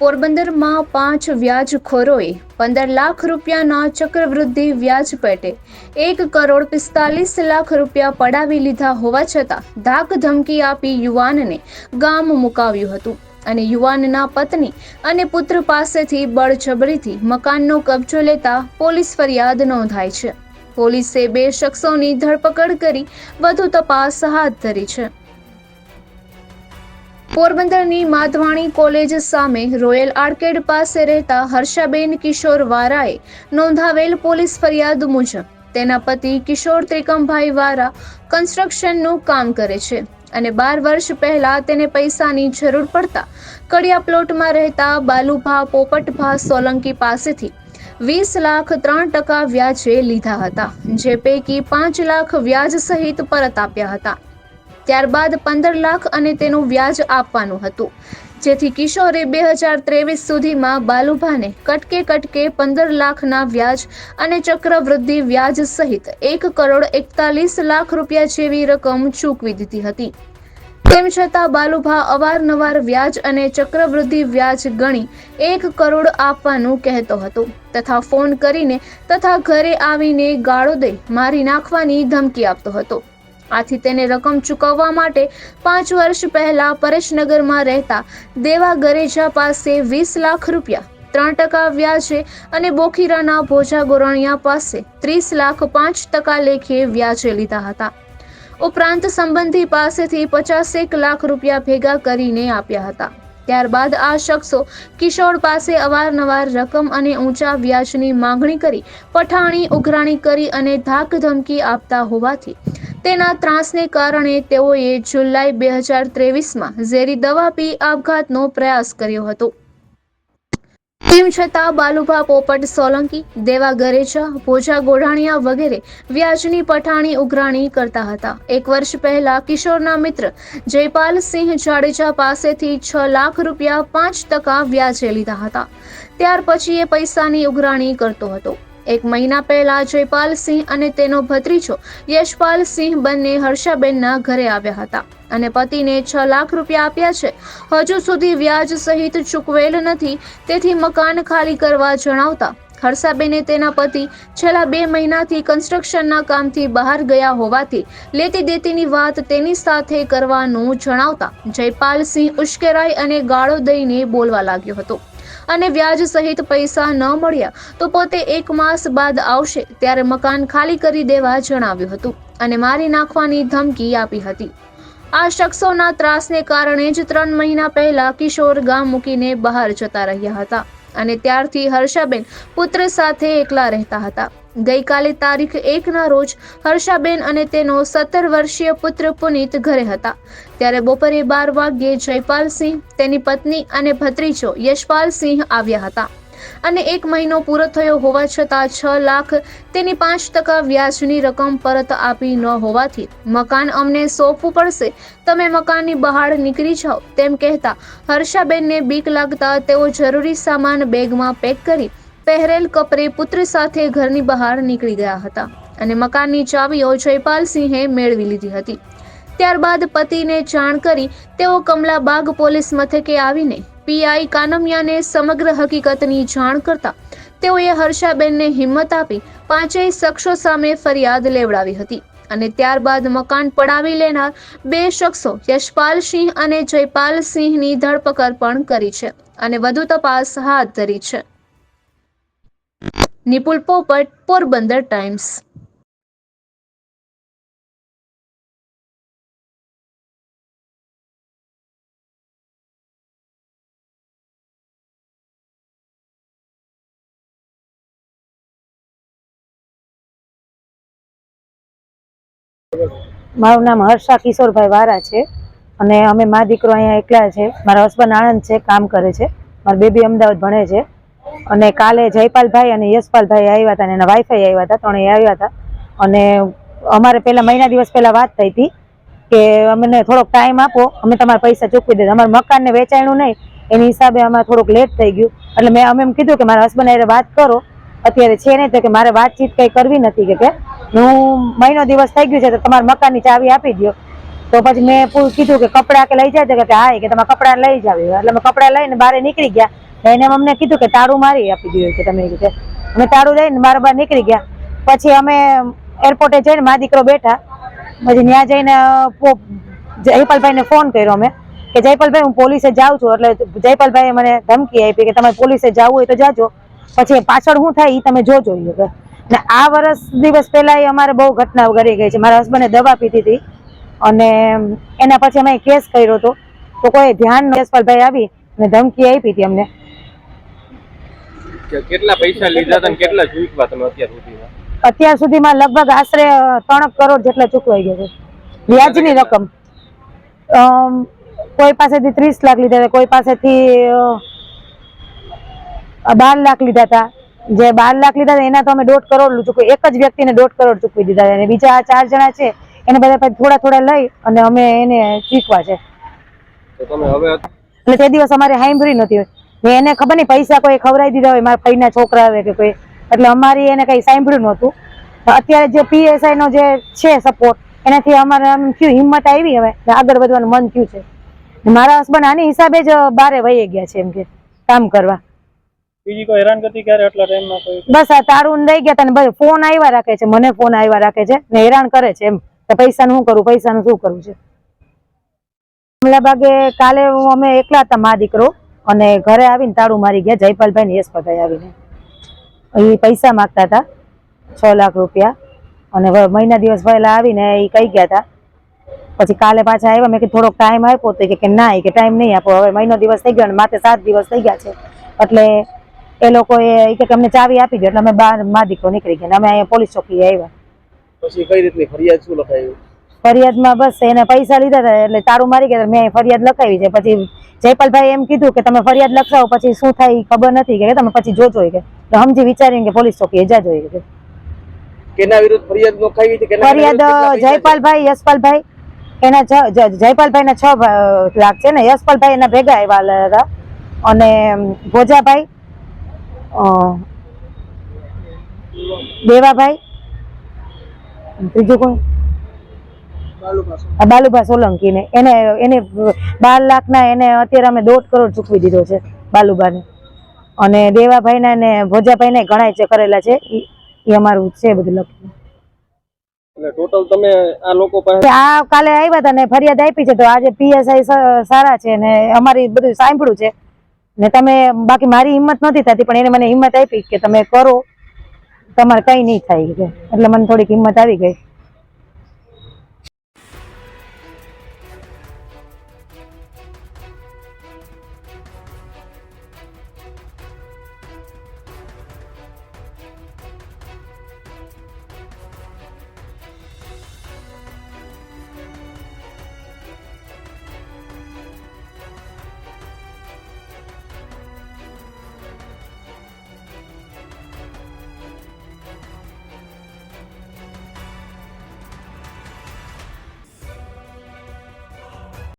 પોરબંદરમાં પાંચ વ્યાજખોરોએ પંદર લાખ રૂપિયાના ચક્રવૃદ્ધિ વ્યાજ પેટે એક કરોડ પિસ્તાલીસ લાખ રૂપિયા પડાવી લીધા હોવા છતાં ધાક ધમકી આપી યુવાનને ગામ મુકાવ્યું હતું. અને યુવાનના પત્ની અને પુત્ર પાસેથી બળજબરીથી મકાનનો કબજો લેતા પોલીસ ફરિયાદ નોંધાઈ છે. પોલીસે બે શખ્સોની ધરપકડ કરી વધુ તપાસ હાથ ધરી છે. પોરબંદરની માધવાણી કોલેજ સામે રોયલ આર્કેડ પાસે રહેતા હર્ષાબેન કિશોર વારાએ નોંધાવેલ પોલીસ ફરિયાદ મુજબ તેના પતિ કિશોર ત્રિકમભાઈ વારા કન્સ્ટ્રક્શનનું કામ કરે છે અને બાર વર્ષ પહેલા તેને પૈસાની જરૂર પડતા કડિયા પ્લોટમાં રહેતા બાલુભા પોપટભા સોલંકી પાસેથી વીસ લાખ ત્રણ ટકા વ્યાજે લીધા હતા, જે પૈકી પાંચ લાખ વ્યાજ સહિત પરત આપ્યા હતા. ત્યારબાદ પંદર લાખ અને તેનું વ્યાજ આપવાનું હતું. જેથી કિશોરે બે હજાર ત્રેવીસ સુધીમાં બાલુભાને કટકે કટકે પંદર લાખના વ્યાજ અને ચક્રવૃદ્ધિ વ્યાજ સહિત એક કરોડ એકતાલીસ લાખ રૂપિયા જેવી રકમ ચૂકવી દીધી હતી. તેમ છતાં બાલુભા અવારનવાર વ્યાજ અને ચક્રવૃદ્ધિ વ્યાજ ગણી એક કરોડ આપવાનું કહેતો હતો તથા ફોન કરીને તથા ઘરે આવીને ગાળો દઈ મારી નાખવાની ધમકી આપતો હતો. આથી તેને રકમ ચૂકવવા માટે પાંચ વર્ષ પહેલા પરેશનગરમાં રહેતા દેવા ગરેજા પાસે વીસ લાખ રૂપિયા, ત્રણ ટકા વ્યાજે અને બોખીરાના ભોજા ગોરણિયા પાસે ત્રીસ લાખ પાંચ ટકા લેખે વ્યાજે લીધા હતા. ઉપરાંત સંબંધી પાસેથી પચાસેક લાખ રૂપિયા ભેગા કરીને આપ્યા હતા. ત્યારબાદ આ શખ્સો કિશોર પાસે અવારનવાર રકમ અને ઊંચા વ્યાજની માંગણી કરી, પઠાણી, ઉઘરાણી કરી અને ધાક ધમકી આપતા હોવાથી તેના ત્રાસને કારણે તેઓએ જુલાઈ બે હજાર ત્રેવીસમાં ઝેરી દવા પી આપઘાતનો પ્રયાસ કર્યો હતો. તેમ છતાં બાલુભા પોપટ સોલંકી, દેવા ગરેજા, ભોજા ગોઢાણીયા વગેરે વ્યાજની પઠાણી ઉઘરાણી કરતા હતા. એક વર્ષ પહેલા કિશોરના મિત્ર જયપાલસિંહ જાડેજા પાસેથી છ લાખ રૂપિયા પાંચ ટકા વ્યાજે લીધા હતા. ત્યાર પછી એ પૈસાની ઉઘરાણી કરતો હતો. એક મહિના પહેલા જયપાલસિંહ અને તેનો ભત્રીજો યશપાલસિંહ બંને હર્ષાબેનના ઘરે આવ્યા હતા અને પતિને છ લાખ રૂપિયા આપ્યા છે. હજુ સુધી વ્યાજ સહિત ચૂકવેલ નથી, તેથી મકાન ખાલી કરવા જણાવતા હર્ષાબેને તેના પતિ છેલ્લા બે મહિનાથી કન્સ્ટ્રક્શનના કામથી બહાર ગયા હોવાથી લેતી દેતીની વાત તેની સાથે કરવાનું જણાવતા જયપાલસિંહ ઉશ્કેરાઈ અને ગાળો દઈને બોલવા લાગ્યો હતો. અને વ્યાજ સહિત પૈસા ન મળ્યા તો પોતે એક માસ બાદ આવશે ત્યારે મકાન ખાલી કરી દેવા જણાવ્યું હતું અને મારી નાખવાની ધમકી આપી હતી. આ શખ્સોના ત્રાસને કારણે જ ત્રણ મહિના પહેલા કિશોર ગામ મૂકીને બહાર જતા રહ્યા હતા અને ત્યારથી હર્ષાબેન પુત્ર સાથે એકલા રહેતા હતા. ગઈકાલે તારીખ એકના રોજ હર્ષાબેન અને તેનો સત્તર વર્ષીય પુત્ર પુનિત ઘરે હતા. ત્યારે બપોરે બાર વાગ્યે જયપાલસિંહ તેની પત્ની અને ભત્રીજો યશપાલસિંહ આવ્યા હતા. અને એક મહિનો પૂરો થયો હોવા છતાં છ લાખ તેની પાંચ ટકા વ્યાજની રકમ પરત આપી ન હોવાથી મકાન અમને સોંપવું પડશે. તમે મકાનની બહાર નીકળી જાઓ તેમ કહેતા હર્ષાબેનને બીક લાગતા તેઓ જરૂરી સામાન બેગમાં પેક કરી પહેરેલ કપરે પુત્ર સાથે ઘરની બહાર નીકળી ગયા હતા અને મકાનની ચાવીઓ જયપાલસિંહે મેળવી લીધી હતી. ત્યારબાદ પતિને જાણ કરી તેઓ કમલાબાગ પોલીસ મથકે આવીને પીઆઈ કાનમિયાને સમગ્ર હકીકતની જાણ કરતા તેઓએ હર્ષાબેનને હિંમત આપી પાંચેય શખ્સો સામે ફરિયાદ લેવડાવી હતી અને ત્યારબાદ મકાન પડાવી લેનાર બે શખ્સો યશપાલસિંહ અને જયપાલસિંહની ધરપકડ પણ કરી છે અને વધુ તપાસ હાથ ધરી છે. નિપુલ પોપટ પોરબંદર ટાઈમ્સ મારું નામ હર્ષા કિશોરભાઈ વારા છે અને અમે મા દીકરો અહીંયા એકલા છે. મારા હસબન્ડ આણંદ છે, કામ કરે છે. મારી બેબી અમદાવાદ ભણે છે. અને કાલે જયપાલભાઈ અને યશપાલભાઈ આવ્યા હતા અને એના વાઈફાઈ આવ્યા હતા, ત્રણેય આવ્યા હતા. અને અમારે પહેલા મહિના દિવસ પહેલા વાત થઈ હતી કે અમને થોડોક ટાઈમ આપો, અમે તમારા પૈસા ચૂકવી દે અમારા મકાનને વેચાણું નહીં, એની હિસાબે અમારે થોડુંક લેટ થઈ ગયું. એટલે મેં અમે એમ કીધું કે મારા હસબન્ડ અરે વાત કરો. અત્યારે છે નહીં તો કે મારે વાતચીત કંઈ કરવી નથી કે હું મહિનો દિવસ થઈ ગયું છે તો તમારા મકાનની ચાવી આપી દો તો પછી મેં કીધું કે કપડાં કે લઈ જાય કે હા કે તમે કપડાં લઈ જાવ એટલે અમે કપડાં લઈને બહાર નીકળી ગયા. એને અમને કીધું કે તાળું મારી આપી દીધું કે તમે રીતે અમે તાળું લઈને મારા બાર નીકળી ગયા. પછી અમે એરપોર્ટે જઈને મા દીકરો બેઠા. પછી ત્યાં જઈને જયપાલભાઈ જયપાલભાઈને ફોન કર્યો અમે કે જયપાલભાઈ, હું પોલીસે જાઉં છું. એટલે જયપાલભાઈએ મને ધમકી આપી કે તમારે પોલીસે જવું હોય તો જાજો. પછી પાછળ શું થાય એ તમે જોજો ને આ વર્ષ દિવસ પહેલા અમારે બહુ ઘટના ઘડી ગઈ છે. મારા હસબન્ડે દવા પીધી હતી અને એના પછી અમે કેસ કર્યો હતો. તો કોઈ ધ્યાન યશપાલભાઈ આવી અને ધમકી આપી હતી અમને. કેટલા પૈસા લીધા હતા કેટલા ચૂકવા તમે અત્યાર સુધીમાં? અત્યાર સુધીમાં લગભગ આશરે ત્રણ કરોડ જેટલા ચૂકવાઈ ગયા છે. વ્યાજની રકમ. કોઈ પાસેથી ત્રીસ લાખ લીધા હતા કોઈ પાસેથી બાર લાખ લીધા હતા. જે બાર લાખ લીધા હતા એના તો અમે દોઢ કરોડ ચૂકવી એક જ વ્યક્તિને દોઢ કરોડ ચૂકવી દીધા અને બીજા ચાર જણા છે એને બધા પછી થોડા થોડા લઈ અને અમે એને ચૂકવા છે. તો તમે હવે એટલે તે દિવસ અમારે હાઈમ્ભરી નહોતી ને એને ખબર નહીં પૈસા કોઈ ખવડાવી દીધા હોય મારા ભાઈના છોકરા આવે કે કોઈ. એટલે અમારી એને કઈ સાંભળ્યું નહોતું. અત્યારે જે પીએસઆઈ નો જે છે સપોર્ટ એનાથી અમારે આમ થયું હિંમત આવી હવે. આગળ વધવાનું મન થયું છે. મારા હસબન્ડ આની હિસાબે જ બારે વહી ગયા છે એમ કે કામ કરવા. બીજી કોઈ હેરાનગતિ ક્યારે આટલા ટાઈમમાં કોઈ? બસ આ તારું દઈ ગયા તને ફોન આવ્યા રાખે છે મને ફોન આવ્યા રાખે છે ને હેરાન કરે છે એમ. કે પૈસાનું શું કરું પૈસાનું શું કરવું છે? કમલાબાગે કાલે અમે એકલા હતા મા દીકરો. અને ઘરે આવીને તાળું મારી ગયા જયપાલભાઈ ને યશપાલભાઈ આવીને. એ પૈસા માગતા હતા, છ લાખ રૂપિયા. અને મહિના દિવસ પહેલા આવીને એ કહી ગયા હતા. પછી કાલે પાછા આવ્યા, મેં કે થોડોક ટાઈમ આપ્યો તો કે ના કે ટાઈમ નહીં આપો. હવે મહિનો દિવસ થઈ ગયો અને માથે સાત દિવસ થઈ ગયા છે. એટલે એ લોકોએ કે અમને ચાવી આપી દો એટલે અમે બહાર મા દીકરો નીકળી ગયા અમે અહીંયા પોલીસ ચોકી આવ્યા. પછી કઈ રીતની ફરિયાદ શું લખાયું ફરિયાદમાં બસ એને પૈસા લીધા હતા એટલે તારું મારી ગયા મેં ફરિયાદ લખાવી છે. પછી જયપાલભાઈ એમ કીધું કે તમે ફરિયાદ લખાવો પછી શું થાય ખબર નથી કે તમે પછી જોજો કે. સમજી વિચારીને કે પોલીસ ચોકી જાજો કે. કેના વિરુદ્ધ ફરિયાદ છે? જયપાલભાઈ યશપાલભાઈ એના છ- લાખ છે ને યશપાલભાઈ એના ભેગા આવ્યા હતા. અને ભોજાભાઈ દેવાભાઈ ત્રીજું કોણ? આ બાલુભા સોલંકી ને એને એને બાર લાખના એને અત્યારે અમે દોઢ કરોડ ચૂકવી દીધો છે બાલુબાને. અને દેવાભાઈના ને ભોજાભાઈને ઘણા છે કરેલા છે. ઈ અમારું છે બધું લખ્યું ટોટલ તમે આ લોકો પાસે આ કાલે આવ્યા હતા ને ફરિયાદ આપી છે તો આજે પીએસઆઈ સારા છે ને અમારી બધું સાંભળ્યું છે. ને તમે બાકી મારી હિંમત નથી થતી પણ એને મને હિંમત આપી કે તમે કરો. તમારે કઈ નહીં થાય એટલે મને થોડીક હિંમત આવી ગઈ.